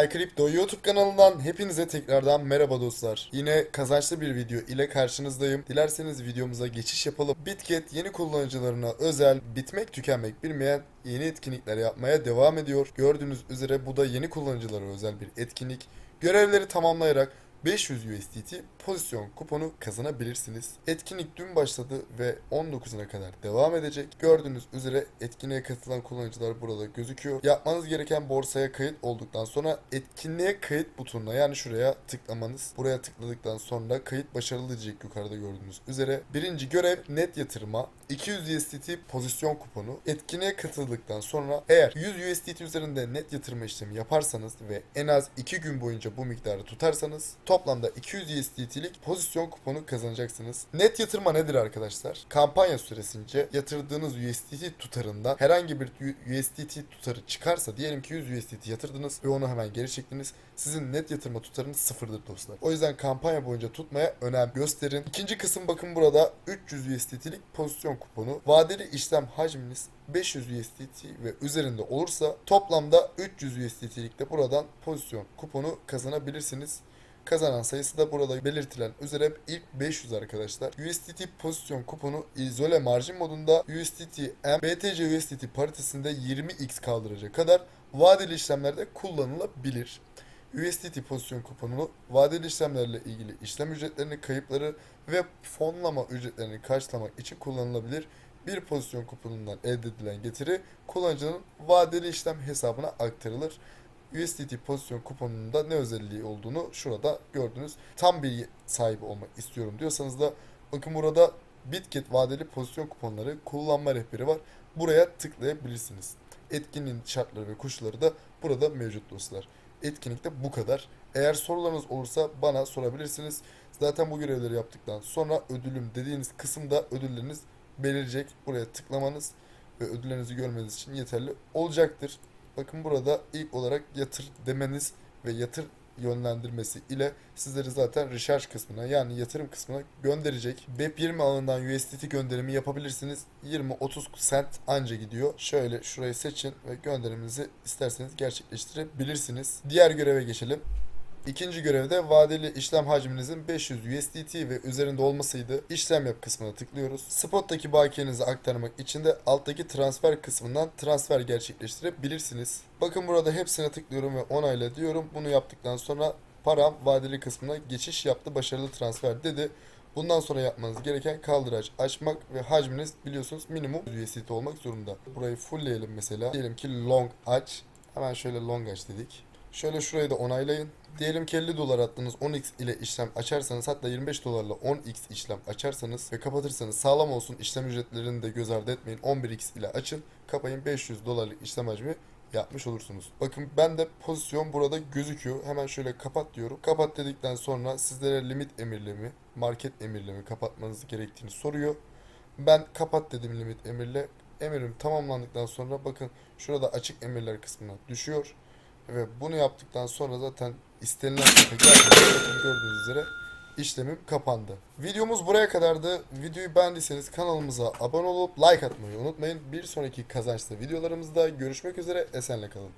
iCrypto YouTube kanalından hepinize tekrardan merhaba dostlar. Yine kazançlı bir video ile karşınızdayım. Dilerseniz videomuza geçiş yapalım. Bitget yeni kullanıcılarına özel bitmek tükenmek bilmeyen yeni etkinlikler yapmaya devam ediyor. Gördüğünüz üzere bu da yeni kullanıcılara özel bir etkinlik. Görevleri tamamlayarak 500 USDT pozisyon kuponu kazanabilirsiniz. Etkinlik dün başladı ve 19'una kadar devam edecek. Gördüğünüz üzere etkinliğe katılan kullanıcılar burada gözüküyor. Yapmanız gereken borsaya kayıt olduktan sonra etkinliğe kayıt butonuna yani şuraya tıklamanız. Buraya tıkladıktan sonra kayıt başarılı diyecek yukarıda gördüğünüz üzere. Birinci görev net yatırıma 200 USDT pozisyon kuponu. Etkinliğe katıldıktan sonra eğer 100 USDT üzerinde net yatırma işlemi yaparsanız ve en az 2 gün boyunca bu miktarı tutarsanız toplamda 200 USDT'lik pozisyon kuponu kazanacaksınız. Net yatırma nedir arkadaşlar? Kampanya süresince yatırdığınız USDT tutarından herhangi bir USDT tutarı çıkarsa diyelim ki 100 USDT yatırdınız ve onu hemen geri çektiniz. Sizin net yatırma tutarınız sıfırdır dostlar. O yüzden kampanya boyunca tutmaya önem gösterin. İkinci kısım bakın burada 300 USDT'lik pozisyon kuponu. Vadeli işlem hacminiz 500 USDT ve üzerinde olursa toplamda 300 USDT'lik de buradan pozisyon kuponu kazanabilirsiniz. Kazanan sayısı da burada belirtilen üzere ilk 500 arkadaşlar. USDT pozisyon kuponu izole marjin modunda USDT M BTC USDT paritesinde 20x kaldıracak kadar vadeli işlemlerde kullanılabilir. USDT pozisyon kuponunu vadeli işlemlerle ilgili işlem ücretlerini, kayıpları ve fonlama ücretlerini karşılamak için kullanılabilir. Bir pozisyon kuponundan elde edilen getiri kullanıcının vadeli işlem hesabına aktarılır. USDT pozisyon kuponunun da ne özelliği olduğunu şurada gördünüz. Tam bilgi sahibi olmak istiyorum diyorsanız da bakın burada Bitget vadeli pozisyon kuponları kullanma rehberi var. Buraya tıklayabilirsiniz. Etkinliğin şartları ve koşulları da burada mevcut dostlar. Etkinlikte bu kadar. Eğer sorularınız olursa bana sorabilirsiniz. Zaten bu görevleri yaptıktan sonra ödülüm dediğiniz kısımda ödülleriniz belirecek. Buraya tıklamanız ve ödüllerinizi görmeniz için yeterli olacaktır. Bakın burada ilk olarak yatır demeniz ve yatır yönlendirmesi ile sizleri zaten recharge kısmına yani yatırım kısmına gönderecek. BEP20 ağından USDT gönderimi yapabilirsiniz. 20-30 cent anca gidiyor. Şöyle şurayı seçin ve gönderiminizi isterseniz gerçekleştirebilirsiniz. Diğer göreve geçelim. İkinci görevde vadeli işlem hacminizin 500 USDT ve üzerinde olmasıydı. İşlem yap kısmına tıklıyoruz. Spot'taki bakiyenizi aktarmak için de alttaki transfer kısmından transfer gerçekleştirebilirsiniz. Bakın burada hepsine tıklıyorum ve onayla diyorum. Bunu yaptıktan sonra param vadeli kısmına geçiş yaptı. Başarılı transfer dedi. Bundan sonra yapmanız gereken kaldıraç açmak ve hacminiz biliyorsunuz minimum USDT olmak zorunda. Burayı fullleyelim mesela. Diyelim ki long aç. Hemen şöyle long aç dedik. Şöyle şurayı da onaylayın. Diyelim ki 50 dolar attınız 10x ile işlem açarsanız hatta 25 dolarla 10x işlem açarsanız ve kapatırsanız sağlam olsun işlem ücretlerini de göz ardı etmeyin. 11x ile açın kapayın 500 dolarlık işlem hacmi yapmış olursunuz. Bakın ben de pozisyon burada gözüküyor. Hemen şöyle kapat diyorum. Kapat dedikten sonra sizlere limit emirlemi, market emirlemi kapatmanız gerektiğini soruyor. Ben kapat dedim limit emirle. Emirim tamamlandıktan sonra bakın şurada açık emirler kısmına düşüyor. Ve bunu yaptıktan sonra zaten istenilen gördüğünüz üzere işlemim kapandı. Videomuz buraya kadardı. Videoyu beğendiyseniz kanalımıza abone olup like atmayı unutmayın. Bir sonraki kazançlı videolarımızda görüşmek üzere. Esenle kalın.